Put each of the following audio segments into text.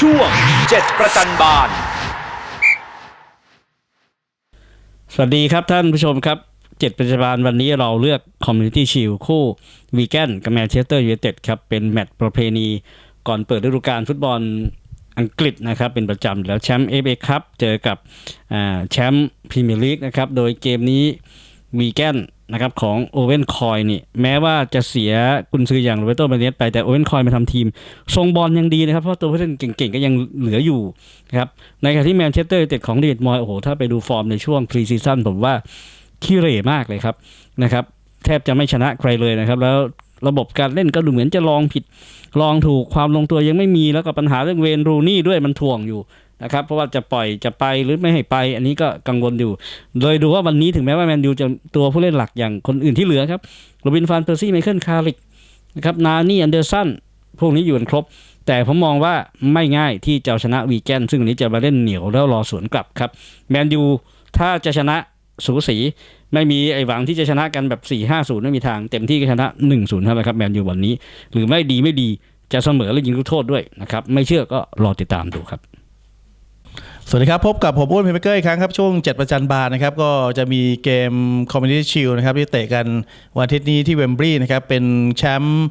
ช่วงเจ็ดประจันบาน สวัสดีครับท่านผู้ชมครับเจ็ดปัจจุบันวันนี้เราเลือกคอมมูนิตี้ชิลคู่วีแกนกับแมนเชสเตอร์ยูไนเต็ดครับ เป็นแมตช์ประเพณี ก่อนเปิดฤดูกาลฟุตบอลอังกฤษนะครับ เป็นประจำแล้วแชมป์เอฟเอคัพเจอกับแชมป์พรีเมียร์ลีกนะครับ โดยเกมนี้ วีแกนนะครับของโอเวนคอยนี่แม้ว่าจะเสียกุนซืออย่างโรเบโตเบเนสไปแต่โอเวนคอยมาทำทีม ทรงบอลยังดีนะครับ เพราะตัวผู้เล่นเก่งๆ ก็ยังเหลืออยู่นะครับในขณะที่แมนเชสเตอร์เต็ดของเดวิดมอยโอ้โหถ้าไปดูฟอร์มในช่วงพรีซีซั่นผมว่าขี้เหร่มากเลยครับนะครับ แทบจะไม่ชนะใครเลยนะครับ แล้วระบบการเล่นก็ดูเหมือนจะลองผิดลองถูกความลงตัวยังไม่มีแล้วก็ปัญหาเรื่องเวนรูนี่ด้วยมันถ่วงอยู่ นะครับ เพราะว่าจะปล่อยจะไปหรือไม่ให้ไป อันนี้ก็กังวลอยู่เลยดูว่าวันนี้ถึงแม้ว่าแมนยูจะตัวผู้เล่นหลักอย่างคนอื่นที่เหลือครับโรบินฟานเปอร์ซี่ไมเคิลคาริกนะครับนานี่อันเดอร์สันพวกนี้อยู่กันครบ แต่ผมมองว่าไม่ง่ายที่จะชนะวีแกนซึ่งวันนี้จะมาเล่นเหนียวแล้วรอสวนกลับครับแมนยูถ้าจะชนะสูสีไม่มีไอ้หวังที่จะชนะกันแบบ 4 5 0 ไม่มีทาง เต็มที่ก็ชนะ 1 0เท่านั้นครับแมนยูวันนี้ หรือไม่ดีไม่ดีจะเสมอและยิงลูกโทษด้วยนะครับ ไม่เชื่อก็รอติดตามดูครับ สวัสดีครับ พบกับผมอ้วนเพเปอร์เกอร์อีกครั้งครับ ช่วง 7 ประจันบาลนะครับ ก็จะมีเกมคอมมิ n นิ t y ชิลนะครับ ที่เตะกันวันอาทิตย์นี้ที่เวมบรีย์นะครับ เป็นแชมป์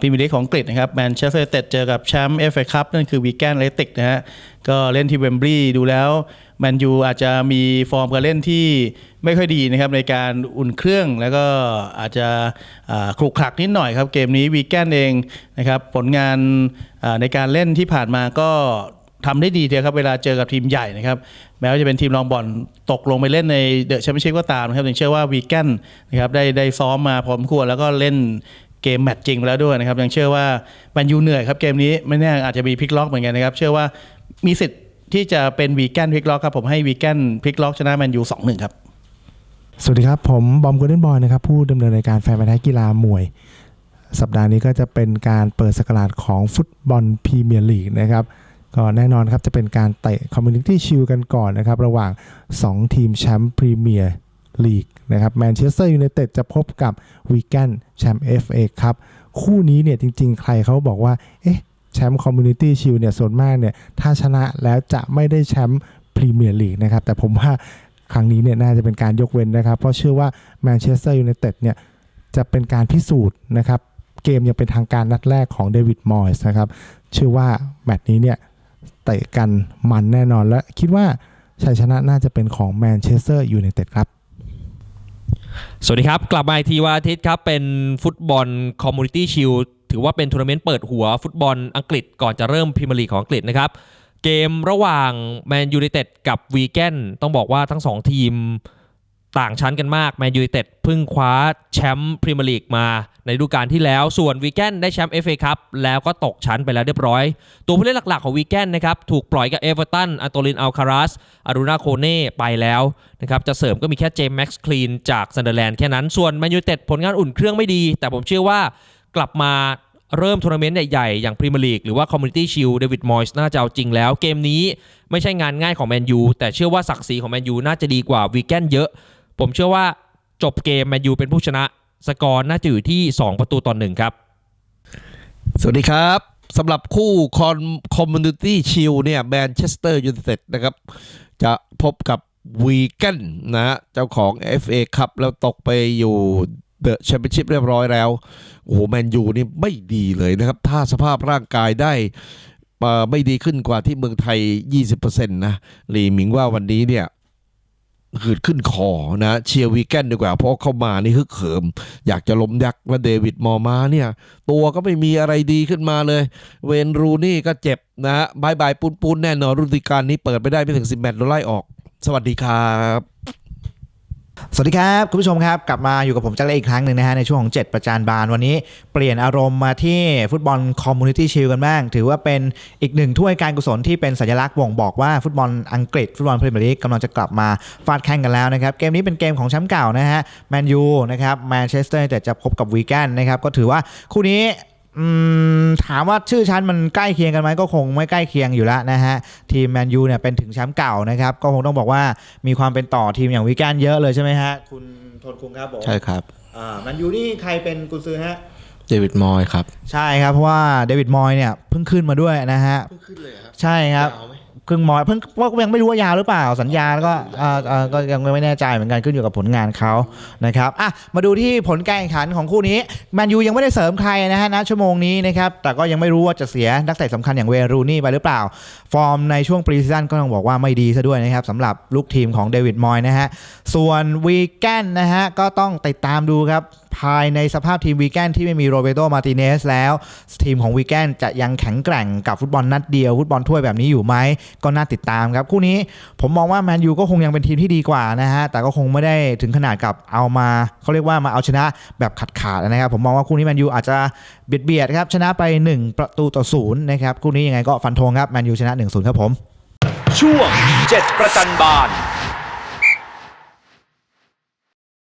พรีเมียร์ลีกของอังกฤษนะครับแมนเชสเตอร์เต็ดเจอกับแชมป์เอฟเอคัพนั่นคือวีแกนเลติกนะฮะก็เล่นที่เวมบรีย์ดูแล้วแมนยูอาจจะมีฟอร์มการเล่นที่ไม่ค่อยดีนะครับในการอุ่นเครื่องแล้วก็อาจจะอ่าขรุกขลักนิดหน่อยครับ เกมนี้วีแกนเองนะครับผลงานในการเล่นที่ผ่านมาก็ ทำได้ดีเดียวครับเวลาเจอกับทีมใหญ่นะครับแม้ว่าจะเป็นทีมรองบอลตกลงไปเล่นในเดอะแชมเปี้ยนชิพก็ตามนะครับยังเชื่อว่าวีแกนนะครับได้ได้ซ้อมมาพอสมควรแล้วก็เล่นเกมแมตช์จริงไปแล้วด้วยนะครับยังเชื่อว่าแมนยูเหนื่อยครับเกมนี้ไม่แน่อาจจะมีพลิกล็อกเหมือนกันนะครับเชื่อว่ามีสิทธิ์ที่จะเป็นวีแกนพลิกล็อกครับผมให้วีแกนพลิกล็อกชนะแมนยูสองหนึ่งครับสวัสดีครับ ผมบอมโกลเด้นบอยนะครับผู้ดำเนินรายการแฟนพันธุ์แท้กีฬามวย สัปดาห์นี้ก็จะเป็นการเปิดสกราชของฟุตบอลพรีเมียร์ลีกนะครับ ก็แน่นอนครับจะเป็นการเตะคอมมูนิตี้ชิลกันก่อนนะครับระหว่าง 2 ทีมแชมป์พรีเมียร์ลีกนะครับแมนเชสเตอร์ยูไนเต็ดจะพบกับวีแกนแชมป์ FA ครับคู่นี้เนี่ยจริงๆ ใครเขาบอกว่าเอ๊ะแชมป์คอมมูนิตี้ชิลเนี่ยส่วนมากเนี่ยถ้าชนะแล้วจะไม่ได้แชมป์พรีเมียร์ลีกนะครับแต่ผมว่าครั้งนี้เนี่ยน่าจะเป็นการยกเว้นนะครับ เพราะเชื่อว่าแมนเชสเตอร์ยูไนเต็ดเนี่ยจะเป็นการพิสูจน์นะครับเกมยังเป็นทางการนัดแรกของเดวิดมอยส์นะครับเชื่อว่าแมตช์นี้เนี่ย เตะกันมันแน่นอนและคิดว่าชัยชนะน่าจะเป็นของแมนเชสเตอร์ยูไนเต็ดครับสวัสดีครับ กลับมาอีกทีวันอาทิตย์ครับ เป็นฟุตบอลคอมมูนิตี้ชิลถือว่าเป็นทัวร์นาเมนต์เปิดหัวฟุตบอลอังกฤษก่อนจะเริ่มพรีเมียร์ลีกของอังกฤษนะครับ เกมระหว่างแมนยูไนเต็ดกับวีแกนต้องบอกว่าทั้ง 2 ทีม ต่างชั้นกันมากแมนยูเต็ดเพิ่งคว้าแชมป์พรีเมียร์ลีกมาในฤดูกาลที่แล้ว ส่วนวีแกนได้แชมป์เอฟเอคัพแล้วก็ตกชั้นไปแล้วเรียบร้อย ตัวผู้เล่นหลักๆของวีแกนนะครับถูกปล่อยกับเอเวอร์ตันอันโตลินอัลคารัสอารูนาโคเน่ไปแล้วนะครับจะเสริมก็มีแค่เจมส์แม็กซ์คลีนจากซันเดอร์แลนด์แค่นั้น ส่วนแมนยูเต็ดผลงานอุ่นเครื่องไม่ดี แต่ผมเชื่อว่ากลับมาเริ่มทัวร์นาเมนต์ใหญ่ๆ อย่างพรีเมียร์ลีกหรือว่าคอมมูนิตี้ชิลเดวิดมอยส์น่าจะเอาจริงแล้ว เกมนี้ไม่ใช่งานง่ายของแมนยูแต่เชื่อว่าศักดิ์ศรีของแมนยูน่าจะดีกว่าวีแกนเยอะ ผมเชื่อว่าจบเกมแมนยูเป็นผู้ชนะ สกอร์น่าจะอยู่ที่ 2 ประตูต่อหนึ่งครับ สวัสดีครับสำหรับคู่คอนคอมมูนิตี้ชิลเนี่ยแมนเชสเตอร์ยูไนเต็ดนะครับ จะพบกับวีแกนนะ เจ้าของ FA ครับแล้วตกไปอยู่เดอะแชมเปี้ยนชิพเรียบร้อยแล้ว โอ้โหแมนยูนี่ไม่ดีเลยนะครับ ถ้าสภาพร่างกายได้ไม่ดีขึ้นกว่าที่เมืองไทย 20%นะลีหมิงว่าวันนี้เนี่ย หืดขึ้นคอนะเชียร์วีแกนดีกว่าเพราะเข้ามานี่ฮึกเหิม อยากจะล้มยักษ์และเดวิดมอร์มาเนี่ย ตัวก็ไม่มีอะไรดีขึ้นมาเลย เวนรูนี่ก็เจ็บนะบายบายปูนปูนแน่นอนรุ่นติการนี้เปิดไปได้ไม่ถึง 10 แมตช์โดนไล่ออก สวัสดีครับ สวัสดีครับ คุณผู้ชมครับ กลับมาอยู่กับผมจักรเล่อีกครั้งหนึ่งนะฮะในช่วงของ 7 ประจานบานวันนี้เปลี่ยนอารมณ์มาที่ฟุตบอลคอมมูนิตี้ชิลกันบ้าง ถือว่าเป็นอีกหนึ่งถ้วยการกุศลที่เป็นสัญลักษณ์บ่งบอกว่าฟุตบอลอังกฤษ ฟุตบอลพรีเมียร์ลีกกำลังจะกลับมาฟาดแข่งกันแล้วนะครับ เกมนี้เป็นเกมของแชมป์เก่านะฮะแมนยูนะครับแมนเชสเตอร์แต่จะพบกับวีแกนนะครับก็ถือว่าคู่นี้ อืมถามว่าชื่อชั้นมันใกล้เคียงกันไหมก็คงไม่ใกล้เคียงอยู่แล้วนะฮะ ทีมแมนยูเนี่ยเป็นถึงแชมป์เก่านะครับ ก็คงต้องบอกว่ามีความเป็นต่อทีมอย่างวิกแกนเยอะเลยใช่ไหมฮะ คุณทนคุงครับผมใช่ครับอ่าแมนยูนี่ใครเป็นกุญซือฮะ เดวิดมอยครับ ใช่ครับเพราะว่าเดวิดมอยเนี่ยเพิ่งขึ้นมาด้วยนะฮะเพิ่งขึ้นเลยครับใช่ ครับเพิ่งมอยเพิ่งว่ายังไม่รู้ว่ายาวหรือเปล่าสัญญาแล้วก็อ่าอ่าก็ยังไม่แน่ใจเหมือนกันขึ้นอยู่กับผลงานเขานะครับอะมาดูที่ผลการแข่งขันของคู่นี้แมนยูยังไม่ได้เสริมใครนะฮะณชั่วโมงนี้นะครับแต่ก็ยังไม่รู้ว่าจะเสียนักเตะสำคัญอย่างเวรูนี่ไปหรือเปล่า ฟอร์มในช่วงปรีซีซั่นก็ต้องบอกว่าไม่ดีซะด้วยนะครับสำหรับลูกทีมของเดวิดมอยนะฮะส่วนวีแกนนะฮะก็ต้องติดตามดูครับ ภายในสภาพทีมวีแกนที่ไม่มีโรเบโตมาติเนสแล้วทีมของวีแกนจะยังแข็งแกร่งกับฟุตบอลนัดเดียว ฟุตบอลถ้วยแบบนี้อยู่ไหมก็น่าติดตามครับ คู่นี้ผมมองว่าแมนยูก็คงยังเป็นทีมที่ดีกว่านะฮะแต่ก็คงไม่ได้ถึงขนาดกับเอามาเขาเรียกว่ามาเอาชนะแบบขาดขาดๆนะครับผมมองว่าคู่นี้แมนยูอาจจะเบียดเบียดครับชนะไป 1 ประตูต่อศูนย์นะครับคู่นี้ยังไงก็ฟันธงครับแมนยูชนะ1-0ครับผม ช่วง 7 ประจันบาน